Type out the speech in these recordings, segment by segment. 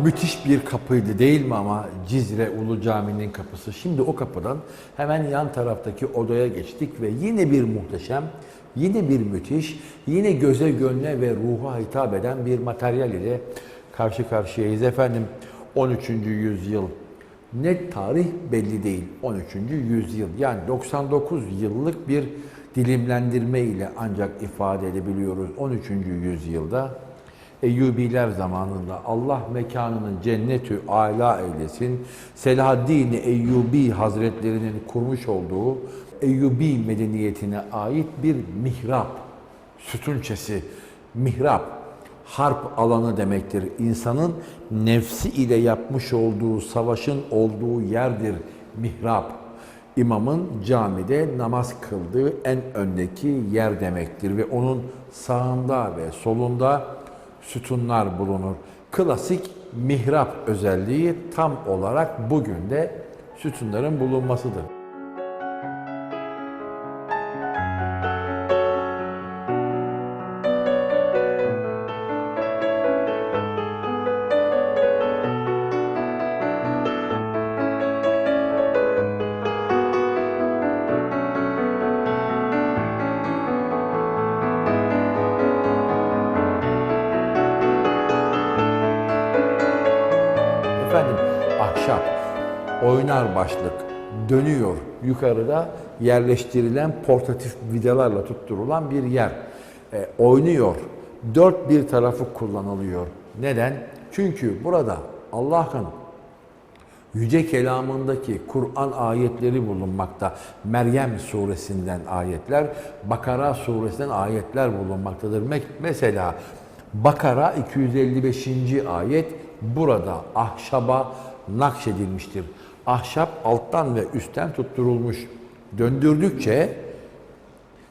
Müthiş bir kapıydı değil mi ama Cizre Ulu Cami'nin kapısı. Şimdi o kapıdan hemen yan taraftaki odaya geçtik ve yine bir muhteşem, yine bir müthiş, yine göze gönle ve ruha hitap eden bir materyal ile karşı karşıyayız. Efendim 13. yüzyıl net tarih belli değil. 13. yüzyıl yani 99 yıllık bir dilimlendirme ile ancak ifade edebiliyoruz 13. yüzyılda. Eyyubiler zamanında Allah mekanının cennetü âlâ eylesin. Selahaddin Eyyubi Hazretlerinin kurmuş olduğu Eyyubi medeniyetine ait bir mihrap, sütunçesi, mihrap, harp alanı demektir. İnsanın nefsi ile yapmış olduğu savaşın olduğu yerdir mihrap. İmamın camide namaz kıldığı en öndeki yer demektir ve onun sağında ve solunda sütunlar bulunur. Klasik mihrap özelliği tam olarak bugün de sütunların bulunmasıdır. Efendim ahşap, oynar başlık, dönüyor yukarıda yerleştirilen portatif vidalarla tutturulan bir yer. E, oynuyor. Dört bir tarafı kullanılıyor. Neden? Çünkü burada Allah'ın yüce kelamındaki Kur'an ayetleri bulunmakta. Meryem suresinden ayetler, Bakara suresinden ayetler bulunmaktadır. Me- Mesela Bakara 255. ayet burada ahşaba nakşedilmiştir. Ahşap alttan ve üstten tutturulmuş. Döndürdükçe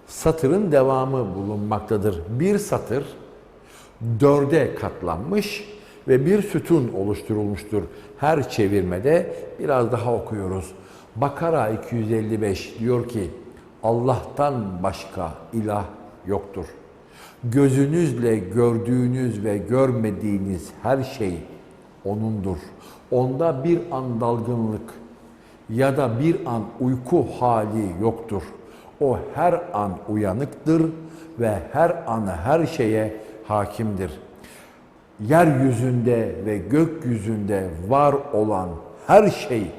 satırın devamı bulunmaktadır. Bir satır dörde katlanmış ve bir sütun oluşturulmuştur. Her çevirmede biraz daha okuyoruz. Bakara 255 diyor ki Allah'tan başka ilah yoktur. Gözünüzle gördüğünüz ve görmediğiniz her şey O'nundur. Onda bir an dalgınlık ya da bir an uyku hali yoktur. O her an uyanıktır ve her an her şeye hakimdir. Yeryüzünde ve gökyüzünde var olan her şey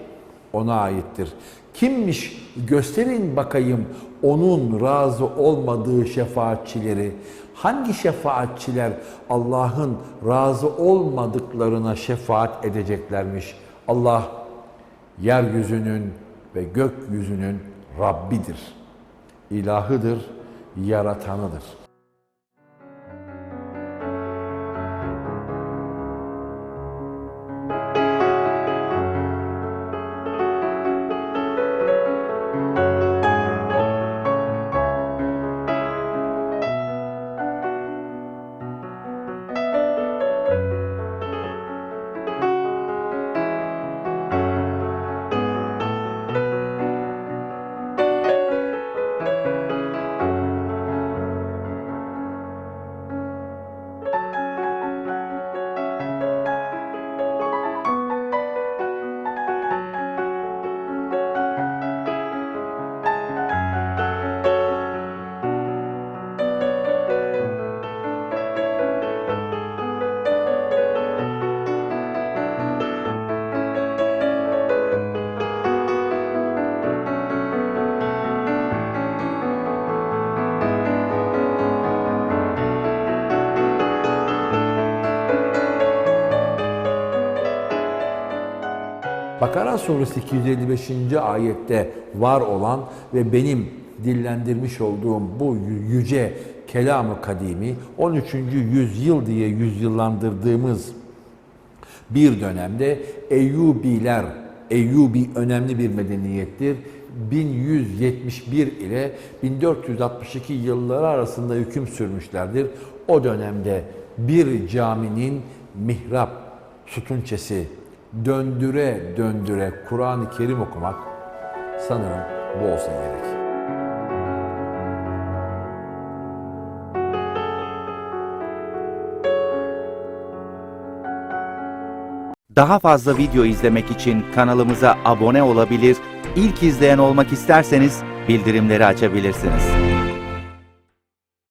ona aittir. Kimmiş gösterin bakayım onun razı olmadığı şefaatçileri. Hangi şefaatçiler Allah'ın razı olmadıklarına şefaat edeceklermiş? Allah yeryüzünün ve gökyüzünün Rabbidir. İlahıdır, yaratanıdır. Bakara suresi 255. ayette var olan ve benim dillendirmiş olduğum bu yüce kelamı kadimi 13. yüzyıl diye yüzyıllandırdığımız bir dönemde Eyyubiler, Eyyubi önemli bir medeniyettir. 1171 ile 1462 yılları arasında hüküm sürmüşlerdir. O dönemde bir caminin mihrap sütunçesi döndüre döndüre Kur'an-ı Kerim okumak sanırım bu olsa gerek. Daha fazla video izlemek için kanalımıza abone olabilir, ilk izleyen olmak isterseniz bildirimleri açabilirsiniz.